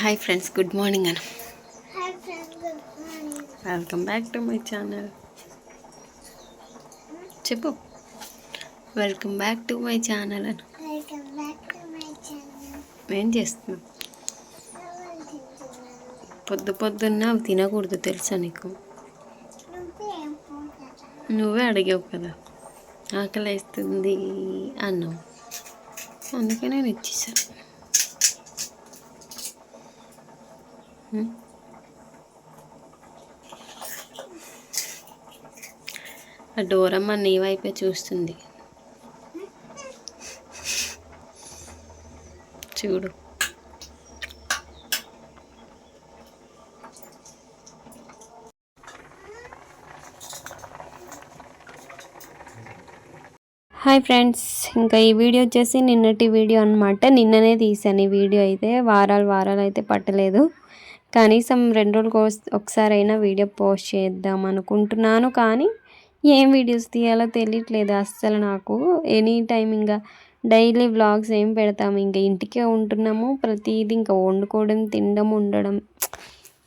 Hi friends good morning Anu hi friends good morning. Welcome back to my channel. చెప్పు. Welcome back to my channel Anu welcome back to my channel. ఏం చేస్తున్నావు? పొద్దు పొద్దున్న అవి తినకూడదు తెలుసా నీకు? నువ్వే అడిగావు కదా. ఆకలి వేస్తుంది అన్నావు. అందుకే నేను ఇచ్చేసాను. ఆ డోరమ్మ నీ వైపే చూస్తుంది. చూడు. హాయ్ ఫ్రెండ్స్ ఇంకా ఈ వీడియో వచ్చేసి నిన్నటి వీడియో అనమాట నిన్ననే తీసాను ఈ వీడియో అయితే. వారాలు వారాలు అయితే పట్టలేదు. కనీసం రెండు రోజులకు ఒకసారి అయినా వీడియో పోస్ట్ చేద్దాం అనుకుంటున్నాను కానీ ఏం వీడియోస్ తీయాలో తెలియట్లేదు అస్సలు నాకు. ఎనీ టైం ఇంకా డైలీ వ్లాగ్స్ ఏం పెడతాము ఇంకా ఇంటికే ఉంటున్నాము. ప్రతిదీ ఇంకా వండుకోవడం తినడం ఉండడం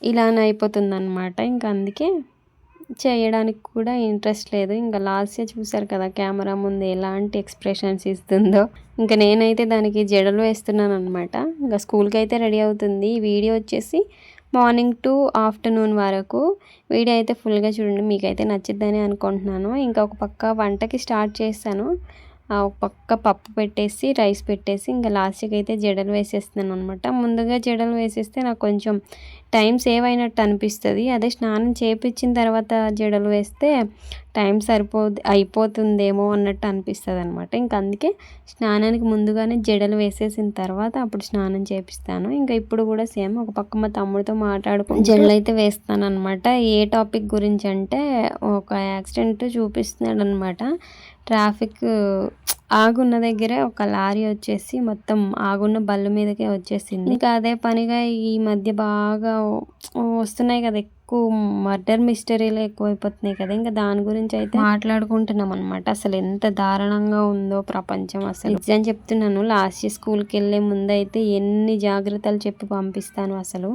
ఇలానే అయిపోతుంది అనమాట ఇంకా అందుకే చేయడానికి కూడా ఇంట్రెస్ట్ లేదు. ఇంకా లాస్ట్ చూసారు కదా కెమెరా ముందు ఎలాంటి ఎక్స్ప్రెషన్స్ ఇస్తుందో. ఇంకా నేనైతే దానికి జడలు వేస్తున్నాను అనమాట ఇంకా స్కూల్కి అయితే రెడీ అవుతుంది. వీడియో వచ్చేసి మార్నింగ్ టు ఆఫ్టర్నూన్ వరకు. వీడియో అయితే ఫుల్గా చూడండి. మీకైతే నచ్చిద్దని అనుకుంటున్నాను. ఇంకా ఒక పక్క వంటకి స్టార్ట్ చేస్తాను ఒక పక్క పప్పు పెట్టేసి రైస్ పెట్టేసి ఇంకా లాస్ట్కి అయితే జడలు వేసేస్తున్నాను అనమాట ముందుగా జడలు వేసేస్తే నాకు కొంచెం టైం సేవ్ అయినట్టు అనిపిస్తుంది. అదే స్నానం చేపించిన తర్వాత జడలు వేస్తే టైం సరిపో అయిపోతుందేమో అన్నట్టు అనిపిస్తుంది అనమాట ఇంకా అందుకే స్నానానికి ముందుగానే జడలు వేసేసిన తర్వాత అప్పుడు స్నానం చేపిస్తాను. ఇంకా ఇప్పుడు కూడా సేమ్ ఒక పక్క మా తమ్ముడితో మాట్లాడుకుంటూ జడలు అయితే వేస్తాను అనమాట ఏ టాపిక్ గురించి అంటే ఒక యాక్సిడెంట్ చూపిస్తున్నాడు అనమాట ట్రాఫిక్ ఆగున్న దగ్గరే ఒక లారీ వచ్చేసి మొత్తం ఆగున్న బళ్ళు మీదకే వచ్చేసింది. ఇంకా అదే పనిగా ఈ మధ్య బాగా వస్తున్నాయి కదా ఎక్కువ మర్డర్ మిస్టరీలు ఎక్కువైపోతున్నాయి కదా. ఇంకా దాని గురించి అయితే మాట్లాడుకుంటున్నాం అనమాట అసలు ఎంత దారుణంగా ఉందో ప్రపంచం అసలు. నిజం చెప్తున్నాను లాస్ట్ స్కూల్కి వెళ్ళే ముందు అయితే ఎన్ని జాగ్రత్తలు చెప్పి పంపిస్తాను అసలు.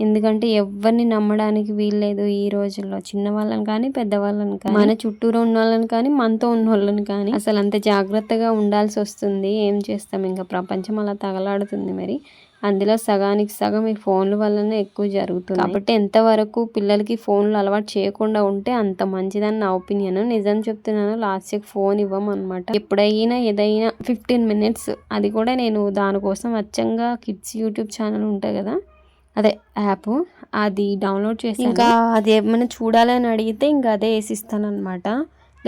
ఎందుకంటే ఎవరిని నమ్మడానికి వీల్లేదు ఈ రోజుల్లో. చిన్న వాళ్ళని కానీ పెద్దవాళ్ళని కానీ మన చుట్టూరు ఉన్న వాళ్ళని కానీ మనతో ఉన్న వాళ్ళని కానీ అసలు అంత జాగ్రత్తగా ఉండాల్సి వస్తుంది. ఏం చేస్తాం? ఇంకా ప్రపంచం అలా తగలాడుతుంది మరి. అందులో సగానికి సగం ఈ ఫోన్ల వల్లనే ఎక్కువ జరుగుతుంది. కాబట్టి ఎంతవరకు పిల్లలకి ఫోన్లు అలవాటు చేయకుండా ఉంటే అంత మంచిదని నా ఒపీనియన్. నిజం చెప్తున్నాను లాస్ట్ ఫోన్ ఇవ్వమన్నమాట. ఎప్పుడైనా ఏదైనా ఫిఫ్టీన్ మినిట్స్ అది కూడా నేను దానికోసం అచ్చంగా కిడ్స్ యూట్యూబ్ ఛానల్ ఉంటాయి కదా అదే యాప్ అది డౌన్లోడ్ చేసి ఇంకా అది ఏమైనా చూడాలని అడిగితే ఇంకా అదే వేసిస్తాను అనమాట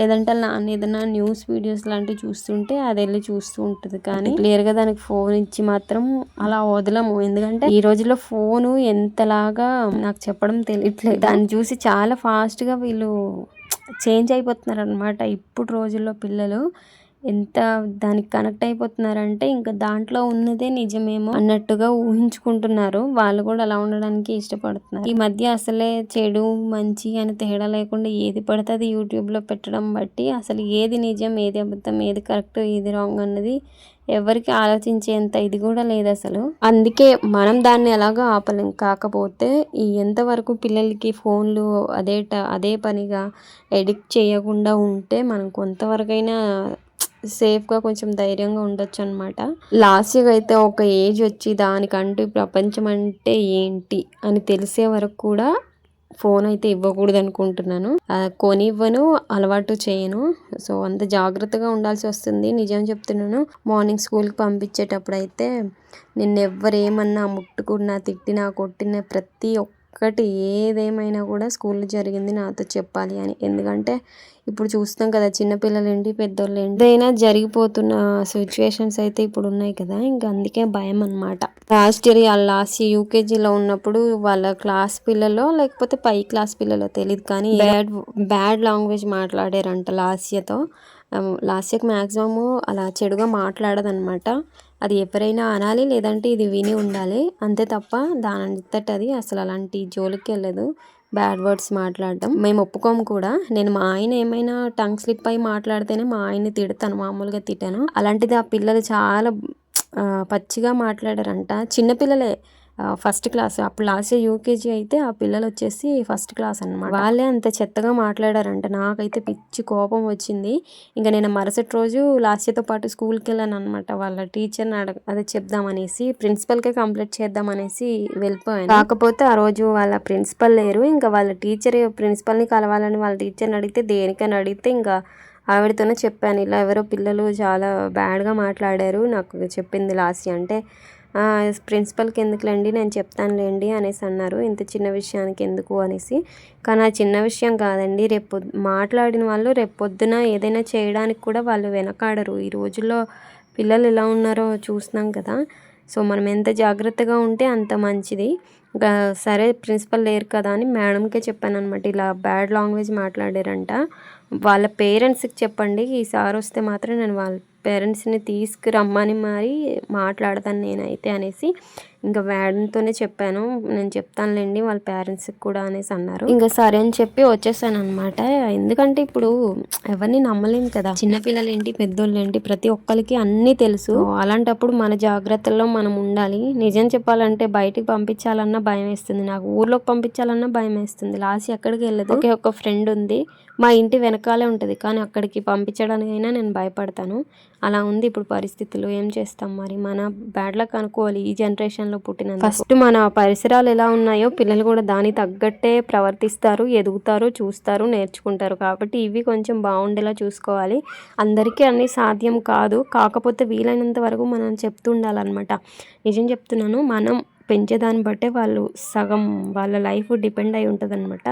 లేదంటే నాన్న ఏదైనా న్యూస్ వీడియోస్ లాంటివి చూస్తుంటే అది వెళ్ళి చూస్తూ ఉంటుంది. కానీ క్లియర్గా దానికి ఫోన్ ఇచ్చి మాత్రం అలా వదలము. ఎందుకంటే ఈ రోజుల్లో ఫోను ఎంతలాగా నాకు చెప్పడం తెలియట్లేదు. దాన్ని చూసి చాలా ఫాస్ట్గా వీళ్ళు చేంజ్ అయిపోతున్నారు అనమాట ఇప్పుడు రోజుల్లో పిల్లలు ఎంత దానికి కనెక్ట్ అయిపోతున్నారంటే ఇంకా దాంట్లో ఉన్నదే నిజమేమో అన్నట్టుగా ఊహించుకుంటున్నారు. వాళ్ళు కూడా అలా ఉండడానికి ఇష్టపడుతున్నారు. ఈ మధ్య అసలే చెడు మంచి అని తేడా లేకుండా ఏది పడితే అది యూట్యూబ్లో పెట్టడం బట్టి అసలు ఏది నిజం ఏది అబద్ధం ఏది కరెక్ట్ ఏది రాంగ్ అన్నది ఎవరికి ఆలోచించేంత ఇది కూడా లేదు అసలు. అందుకే మనం దాన్ని ఎలాగో ఆపలేం. కాకపోతే ఈ ఎంతవరకు పిల్లలకి ఫోన్లు అదే అదే పనిగా ఎడిక్ట్ చేయకుండా ఉంటే మనం కొంతవరకైనా సేఫ్గా కొంచెం ధైర్యంగా ఉండొచ్చు అనమాట లాస్ట్గా అయితే ఒక ఏజ్ వచ్చి దానికంటూ ఈ ప్రపంచం అంటే ఏంటి అని తెలిసే వరకు కూడా ఫోన్ అయితే ఇవ్వకూడదు అనుకుంటున్నాను కొనివ్వను అలవాటు చేయను. సో అంత జాగ్రత్తగా ఉండాల్సి వస్తుంది. నిజం చెప్తున్నాను మార్నింగ్ స్కూల్కి పంపించేటప్పుడు అయితే నిన్న ఎవరేమన్నా ముట్టుకున్నా తిట్టినా కొట్టినా ప్రతి ఒక్కటి ఏదేమైనా కూడా స్కూల్లో జరిగింది నాతో చెప్పాలి అని. ఎందుకంటే ఇప్పుడు చూస్తాం కదా చిన్నపిల్లలు ఏంటి పెద్దోళ్ళు ఏంటి ఏదైనా జరిగిపోతున్న సిచ్యువేషన్స్ అయితే ఇప్పుడు ఉన్నాయి కదా ఇంకా అందుకే భయం అనమాట లాస్ట్ ఇయర్ లాస్ట్ యూకేజీలో ఉన్నప్పుడు వాళ్ళ క్లాస్ పిల్లలో లేకపోతే పై క్లాస్ పిల్లలో తెలియదు కానీ బ్యాడ్ బ్యాడ్ లాంగ్వేజ్ మాట్లాడారంట లాస్యతో లాస్యకి మ్యాక్సిమము అలా చెడుగా మాట్లాడదనమాట అది ఎవరైనా అనాలి లేదంటే ఇది విని ఉండాలి. అంతే తప్ప దాని అంతట అది అసలు అలాంటి జోలికి వెళ్ళదు బ్యాడ్ వర్డ్స్ మాట్లాడడం. మేము ఒప్పుకోం కూడా. నేను మా ఆయన ఏమైనా టంగ్ స్లిప్ అయి మాట్లాడితేనే మా ఆయన్ని తిడతాను మామూలుగా తిట్టాను. అలాంటిది ఆ పిల్లలు చాలా పచ్చిగా మాట్లాడారంట. చిన్నపిల్లలే ఫస్ట్ క్లాస్ అప్పుడు లాస్ట్ యూకేజీ అయితే ఆ పిల్లలు వచ్చేసి ఫస్ట్ క్లాస్ అన్నమాట. వాళ్ళే అంత చెత్తగా మాట్లాడారంట. నాకైతే పిచ్చి కోపం వచ్చింది. ఇంకా నేను మరుసటి రోజు లాస్యతో పాటు స్కూల్కి వెళ్ళాను అనమాట వాళ్ళ టీచర్ని అడగ అదే చెప్దామనేసి ప్రిన్సిపల్కే కంప్లీట్ చేద్దామనేసి వెళ్ళిపోయాను. కాకపోతే ఆ రోజు వాళ్ళ ప్రిన్సిపల్ లేరు. ఇంకా వాళ్ళ టీచర్ ప్రిన్సిపల్ని కలవాలని వాళ్ళ టీచర్ని అడిగితే దేనికని అడిగితే ఇంకా ఆవిడతోనే చెప్పాను. ఇలా ఎవరో పిల్లలు చాలా బ్యాడ్గా మాట్లాడారు. నాకు చెప్పింది లాస్ట్ అంటే ప్రిన్సిపల్కి ఎందుకులేండి? నేను చెప్తానులేండి అనేసి అన్నారు. ఇంత చిన్న విషయానికి ఎందుకు? అనేసి. కానీ ఆ చిన్న విషయం కాదండి. రేపు మాట్లాడిన వాళ్ళు రేపు పొద్దున ఏదైనా చేయడానికి కూడా వాళ్ళు వెనకాడరు. ఈ రోజుల్లో పిల్లలు ఎలా ఉన్నారో చూస్తున్నాం కదా. సో మనం ఎంత జాగ్రత్తగా ఉంటే అంత మంచిది. ఇంకా సరే ప్రిన్సిపల్ లేరు కదా అని మేడంకే చెప్పాను అనమాట ఇలా బ్యాడ్ లాంగ్వేజ్ మాట్లాడారంట. వాళ్ళ పేరెంట్స్కి చెప్పండి. ఈసారి వస్తే మాత్రం నేను వాళ్ళ పేరెంట్స్ని తీసుకురమ్మని మరి మాట్లాడతాను నేనైతే అనేసి ఇంకా మేడంతోనే చెప్పాను. నేను చెప్తానులేండి వాళ్ళ పేరెంట్స్కి కూడా అనేసి అన్నారు. ఇంకా సరే అని చెప్పి వచ్చేసాను అనమాట ఎందుకంటే ఇప్పుడు ఎవరిని నమ్మలేం కదా. చిన్నపిల్లలు ఏంటి పెద్దోళ్ళు ఏంటి ప్రతి ఒక్కరికి అన్నీ తెలుసు. అలాంటప్పుడు మన జాగ్రత్తల్లో మనం ఉండాలి. నిజం చెప్పాలంటే బయటికి పంపించాలన్నా భయం వేస్తుంది. నాకు ఊర్లోకి పంపించాలన్నా భయం వేస్తుంది. లాస్ట్ ఎక్కడికి వెళ్ళదు. ఒకే ఒక ఫ్రెండ్ ఉంది. మా ఇంటి వెనకాలే ఉంటుంది. కానీ అక్కడికి పంపించడానికైనా నేను భయపడతాను. అలా ఉంది ఇప్పుడు పరిస్థితులు ఏం చేస్తాం మరి? మన బ్యాడ్ లక్ అనుకోవాలి ఈ జనరేషన్లో పుట్టిన ఫస్ట్ మన పరిసరాలు ఎలా ఉన్నాయో పిల్లలు కూడా దానికి తగ్గట్టే ప్రవర్తిస్తారు ఎదుగుతారు చూస్తారు నేర్చుకుంటారు. కాబట్టి ఇవి కొంచెం బాగుండేలా చూసుకోవాలి. అందరికీ అన్ని సాధ్యం కాదు. కాకపోతే వీలైనంత వరకు మనం చెప్తూ ఉండాలన్నమాట. నిజం చెప్తున్నాను మనం పెంచేదాన్ని బట్టే వాళ్ళు సగం వాళ్ళ లైఫ్ డిపెండ్ అయి ఉంటుంది అనమాట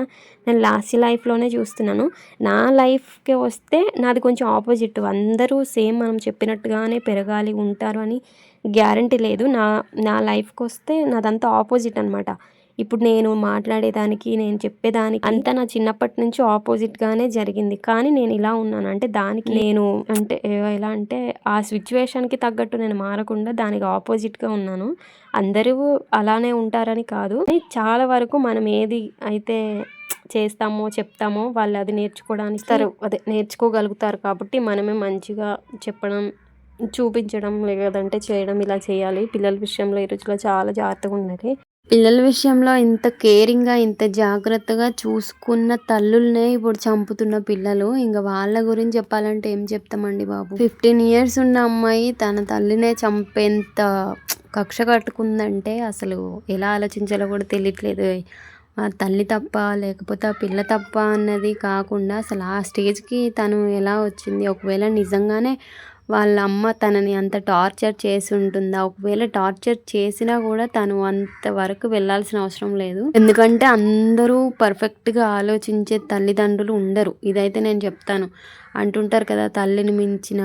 నేను లాస్ట్ లైఫ్లోనే చూస్తున్నాను. నా లైఫ్కి వస్తే నాది కొంచెం ఆపోజిట్. అందరూ సేమ్ మనం చెప్పినట్టుగానే పెరగాలి ఉంటారు అని గ్యారంటీ లేదు. నా నా లైఫ్కి వస్తే నాదంతా ఆపోజిట్ అనమాట ఇప్పుడు నేను మాట్లాడేదానికి నేను చెప్పేదానికి అంతా నా చిన్నప్పటి నుంచి ఆపోజిట్గానే జరిగింది. కానీ నేను ఇలా ఉన్నాను. అంటే దానికి నేను అంటే ఎలా అంటే ఆ సిచ్యువేషన్కి తగ్గట్టు నేను మారకుండా దానికి ఆపోజిట్గా ఉన్నాను. అందరూ అలానే ఉంటారని కాదు. చాలా వరకు మనం ఏది అయితే చేస్తామో చెప్తామో వాళ్ళు అది నేర్చుకోవడానికి ఇస్తారు అదే నేర్చుకోగలుగుతారు కాబట్టి మనమే మంచిగా చెప్పడం చూపించడం లేదంటే చేయడం ఇలా చేయాలి. పిల్లల విషయంలో ఈ రోజుల్లో చాలా జాగ్రత్తగా ఉండాలి. పిల్లల విషయంలో ఇంత కేరింగ్గా ఇంత జాగ్రత్తగా చూసుకున్న తల్లుల్నే ఇప్పుడు చంపుతున్న పిల్లలు. ఇంకా వాళ్ళ గురించి చెప్పాలంటే ఏం చెప్తామండి బాబు? ఫిఫ్టీన్ ఇయర్స్ ఉన్న అమ్మాయి తన తల్లినే చంపేంత కక్ష కట్టుకుందంటే అసలు ఎలా ఆలోచించాలో కూడా తెలియట్లేదు. ఆ తల్లి తప్ప లేకపోతే ఆ పిల్ల తప్ప అన్నది కాకుండా అసలు ఆ స్టేజ్కి తను ఎలా వచ్చింది? ఒకవేళ నిజంగానే వాళ్ళ అమ్మ తనని అంత టార్చర్ చేసి ఉంటుందా? ఒకవేళ టార్చర్ చేసినా కూడా తను అంతవరకు వెళ్ళాల్సిన అవసరం లేదు. ఎందుకంటే అందరూ పర్ఫెక్ట్గా ఆలోచించే తల్లిదండ్రులు ఉండరు. ఇదైతే నేను చెప్తాను. అంటుంటారు కదా తల్లిని మించిన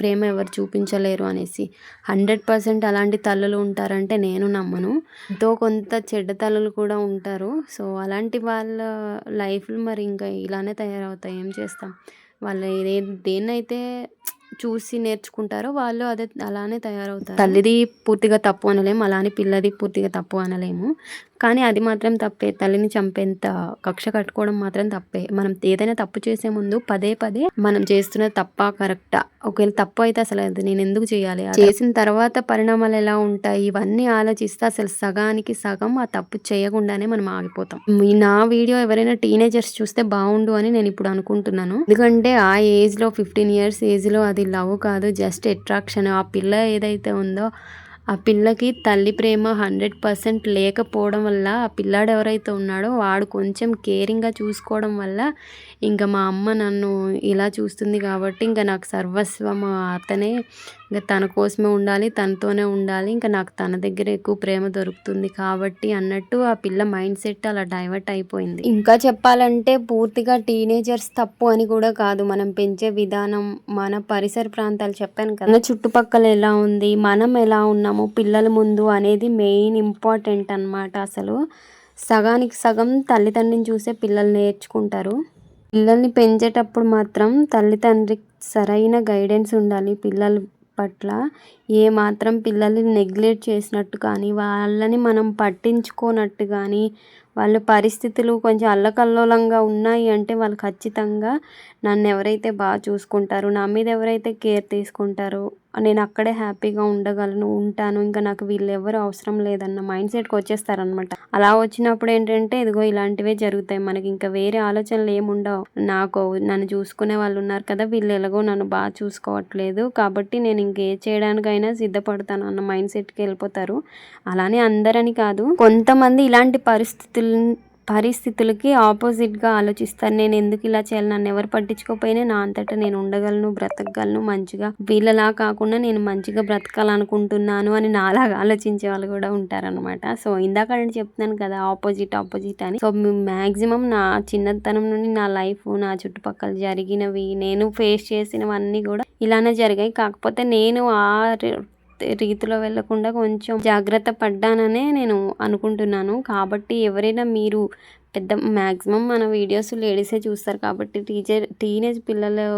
ప్రేమ ఎవరు చూపించలేరు అనేసి. హండ్రెడ్ పర్సెంట్ అలాంటి తల్లులు ఉంటారంటే నేను నమ్మను. ఎంతో కొంత చెడ్డ తల్లులు కూడా ఉంటారు. సో అలాంటి వాళ్ళ లైఫ్లు మరి ఇంకా ఇలానే తయారవుతాయి. ఏం చేస్తాం? వాళ్ళు దేన్నైతే చూసి నేర్చుకుంటారో వాళ్ళు అదే అలానే తయారవుతారు. తల్లిది పూర్తిగా తప్పు అనలేము అలానే పిల్లది పూర్తిగా తప్పు అనలేము. కానీ అది మాత్రం తప్పే. తల్లిని చంపేంత కక్ష కట్టుకోవడం మాత్రం తప్పే. మనం ఏదైనా తప్పు చేసే ముందు పదే పదే మనం చేస్తున్నది తప్ప కరెక్టా? ఒకవేళ తప్పు అయితే అసలు అది నేను ఎందుకు చేయాలి? అది చేసిన తర్వాత పరిణామాలు ఎలా ఉంటాయి? ఇవన్నీ ఆలోచిస్తే అసలు సగానికి సగం ఆ తప్పు చేయకుండానే మనం ఆగిపోతాం. ఈ నా వీడియో ఎవరైనా టీనేజర్స్ చూస్తే బాగుండు అని నేను ఇప్పుడు అనుకుంటున్నాను. ఎందుకంటే ఆ ఏజ్లో ఫిఫ్టీన్ ఇయర్స్ ఏజ్లో అది లవ్ కాదు జస్ట్ అట్రాక్షన్. ఆ పిల్ల ఏదైతే ఉందో ఆ పిల్లకి తల్లి ప్రేమ హండ్రెడ్ పర్సెంట్ లేకపోవడం వల్ల ఆ పిల్లాడు ఎవరైతే ఉన్నాడో వాడు కొంచెం కేరింగ్గా చూసుకోవడం వల్ల ఇంకా మా అమ్మ నన్ను ఇలా చూస్తుంది కాబట్టి ఇంకా నాకు సర్వస్వం అతనే. ఇంకా తన కోసమే ఉండాలి తనతోనే ఉండాలి. ఇంకా నాకు తన దగ్గర ఎక్కువ ప్రేమ దొరుకుతుంది కాబట్టి అన్నట్టు ఆ పిల్ల మైండ్ సెట్ అలా డైవర్ట్ అయిపోయింది. ఇంకా చెప్పాలంటే పూర్తిగా టీనేజర్స్ తప్పు అని కూడా కాదు. మనం పెంచే విధానం మన పరిసర ప్రాంతాలు చెప్పాను కదా. చుట్టుపక్కల ఎలా ఉంది మనం ఎలా ఉన్నాం ఉన్నాము పిల్లల ముందు అనేది మెయిన్ ఇంపార్టెంట్ అన్నమాట అసలు. సగానికి సగం తల్లిదండ్రిని చూసే పిల్లలు నేర్చుకుంటారు. పిల్లల్ని పెంచేటప్పుడు మాత్రం తల్లిదండ్రికి సరైన గైడెన్స్ ఉండాలి పిల్లల పట్ల. ఏ మాత్రం పిల్లల్ని నెగ్లెక్ట్ చేసినట్టు కానీ వాళ్ళని మనం పట్టించుకోనట్టు కానీ వాళ్ళ పరిస్థితులు కొంచెం అల్లకల్లోలంగా ఉన్నాయి అంటే వాళ్ళు ఖచ్చితంగా నన్ను ఎవరైతే బాగా చూసుకుంటారో నా మీద ఎవరైతే కేర్ తీసుకుంటారో నేను అక్కడే హ్యాపీగా ఉండగలను ఉంటాను. ఇంకా నాకు వీళ్ళు ఎవరు అవసరం లేదన్న మైండ్ సెట్కి వచ్చేస్తారనమాట అలా వచ్చినప్పుడు ఏంటంటే ఇదిగో ఇలాంటివే జరుగుతాయి. మనకి ఇంకా వేరే ఆలోచనలు ఏముండవు. నాకు నన్ను చూసుకునే వాళ్ళు ఉన్నారు కదా వీళ్ళు ఎలాగో నన్ను బాగా చూసుకోవట్లేదు. కాబట్టి నేను ఇంకే చేయడానికైనా సిద్ధపడతాను అన్న మైండ్ సెట్కి వెళ్ళిపోతారు. అలానే అందరని కాదు కొంతమంది ఇలాంటి పరిస్థితులు పరిస్థితులకి ఆపోజిట్గా ఆలోచిస్తాను నేను ఎందుకు ఇలా చేయాలి? నన్ను ఎవరు పట్టించుకోకపోయినా నా అంతటా నేను ఉండగలను బ్రతకగలను మంచిగా వీళ్ళలా కాకుండా నేను మంచిగా బ్రతకాలనుకుంటున్నాను అని నాలాగా ఆలోచించే వాళ్ళు కూడా ఉంటారనమాట సో ఇందాక నేను చెప్తున్నాను కదా ఆపోజిట్ ఆపోజిట్ అని. సో మ్యాక్సిమం నా చిన్నతనం నుండి నా లైఫ్ నా చుట్టుపక్కల జరిగినవి నేను ఫేస్ చేసినవన్నీ కూడా ఇలానే జరిగాయి. కాకపోతే నేను ఆ రీతిలో వెళ్ళకుండా కొంచెం జాగ్రత్త పడ్డాననే నేను అనుకుంటున్నాను. కాబట్టి ఎవరైనా మీరు పెద్ద మ్యాక్సిమం మన వీడియోస్ లేడీసే చూస్తారు. కాబట్టి టీచర్ టీనేజ్ పిల్లలు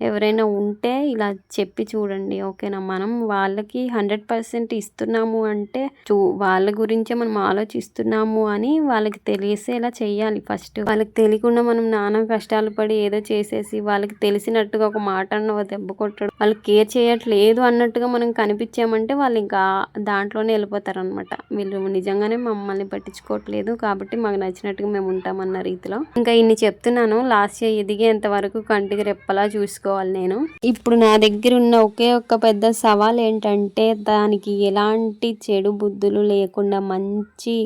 ఎవరైనా ఉంటే ఇలా చెప్పి చూడండి ఓకేనా? మనం వాళ్ళకి హండ్రెడ్ పర్సెంట్ ఇస్తున్నాము అంటే చూ వాళ్ళ గురించే మనం ఆలోచిస్తున్నాము అని వాళ్ళకి తెలిసేలా చేయాలి ఫస్ట్. వాళ్ళకి తెలియకుండా మనం నానా కష్టాలు పడి ఏదో చేసేసి వాళ్ళకి తెలిసినట్టుగా ఒక మాట అన్న ఒక దెబ్బ కొట్టడం వాళ్ళు కేర్ చేయట్లేదు అన్నట్టుగా మనం కనిపించామంటే వాళ్ళు ఇంకా దాంట్లోనే వెళ్ళిపోతారు అనమాట వీళ్ళు నిజంగానే మమ్మల్ని పట్టించుకోవట్లేదు కాబట్టి మాకు నచ్చినట్టుగా మేము ఉంటామన్న రీతిలో. ఇంకా ఇన్ని చెప్తున్నాను. లాస్ట్ ఇయర్ ఎదిగేంత వరకు కంటికి రెప్పలా చూసుకో చూసుకోవాలి నేను. ఇప్పుడు నా దగ్గర ఉన్న ఒకే ఒక్క పెద్ద సవాల్ ఏంటంటే దానికి ఎలాంటి చెడు బుద్ధులు లేకుండా మంచి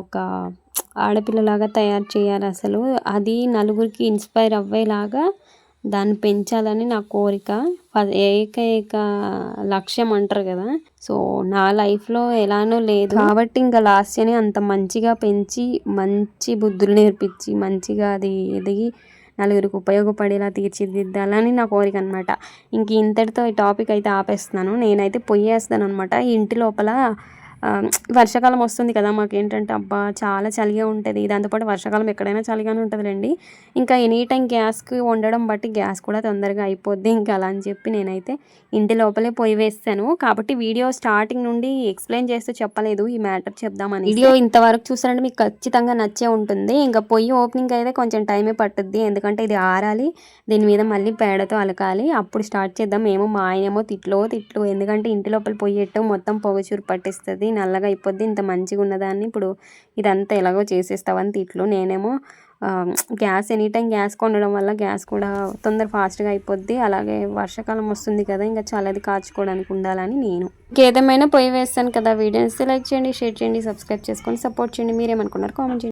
ఒక ఆడపిల్లలాగా తయారు చేయాలి అసలు. అది నలుగురికి ఇన్స్పైర్ అవ్వేలాగా దాన్ని పెంచాలని నా కోరిక. ఏకైక లక్ష్యం అంటారు కదా. సో నా లైఫ్లో ఎలానో లేదు. కాబట్టి ఇంకా లాస్ట్ అని అంత మంచిగా పెంచి మంచి బుద్ధులు నేర్పించి మంచిగా అది ఎదిగి నలుగురికి ఉపయోగపడేలా తీర్చిదిద్దాలని నా కోరిక అనమాట ఇంక ఇంతటితో ఈ టాపిక్ అయితే ఆపేస్తున్నాను. నేనైతే పొయ్యేస్తాను అనమాట ఇంటి లోపల వర్షాకాలం వస్తుంది కదా మాకు ఏంటంటే అబ్బా చాలా చలిగా ఉంటుంది. దాంతోపాటు వర్షాకాలం ఎక్కడైనా చలిగానే ఉంటుందిలేండి. ఇంకా ఎనీ టైం గ్యాస్కి వండడం బట్టి గ్యాస్ కూడా తొందరగా అయిపోద్ది ఇంకా అలా అని చెప్పి నేనైతే ఇంటి లోపలే పొయ్యి వేస్తాను. కాబట్టి వీడియో స్టార్టింగ్ నుండి ఎక్స్ప్లెయిన్ చేస్తూ చెప్పలేదు. ఈ మ్యాటర్ చెప్దామని. వీడియో ఇంతవరకు చూసారంటే మీకు ఖచ్చితంగా నచ్చే ఉంటుంది. ఇంకా పొయ్యి ఓపెనింగ్ అయితే కొంచెం టైమే పట్టుద్ది. ఎందుకంటే ఇది ఆరాలి. దీని మీద మళ్ళీ పేడతో అలకాలి. అప్పుడు స్టార్ట్ చేద్దాం. ఏమో మా ఆయనేమో తిట్లో తిట్లు. ఎందుకంటే ఇంటి లోపల పొయ్యి మొత్తం పొగచూరు పట్టిస్తుంది. నల్లగా అయిపోద్ది ఇంత మంచిగా ఉన్నదాన్ని ఇప్పుడు ఇదంతా ఎలాగో చేసేస్తావని తిట్లు. నేనేమో గ్యాస్ ఎనీ టైం గ్యాస్ కొనడం వల్ల గ్యాస్ కూడా తొందర ఫాస్ట్గా అయిపోద్ది. అలాగే వర్షాకాలం వస్తుంది కదా ఇంకా చల్లది కాచుకోవడానికి ఉండాలని నేను. ఇంకేదేమైనా పొయ్యి వేస్తాను కదా వీడియోస్ లైక్ చేయండి షేర్ చేయండి సబ్స్క్రైబ్ చేసుకొని సపోర్ట్ చేయండి. మీరేమనుకున్నారు కామెంట్ చేయండి.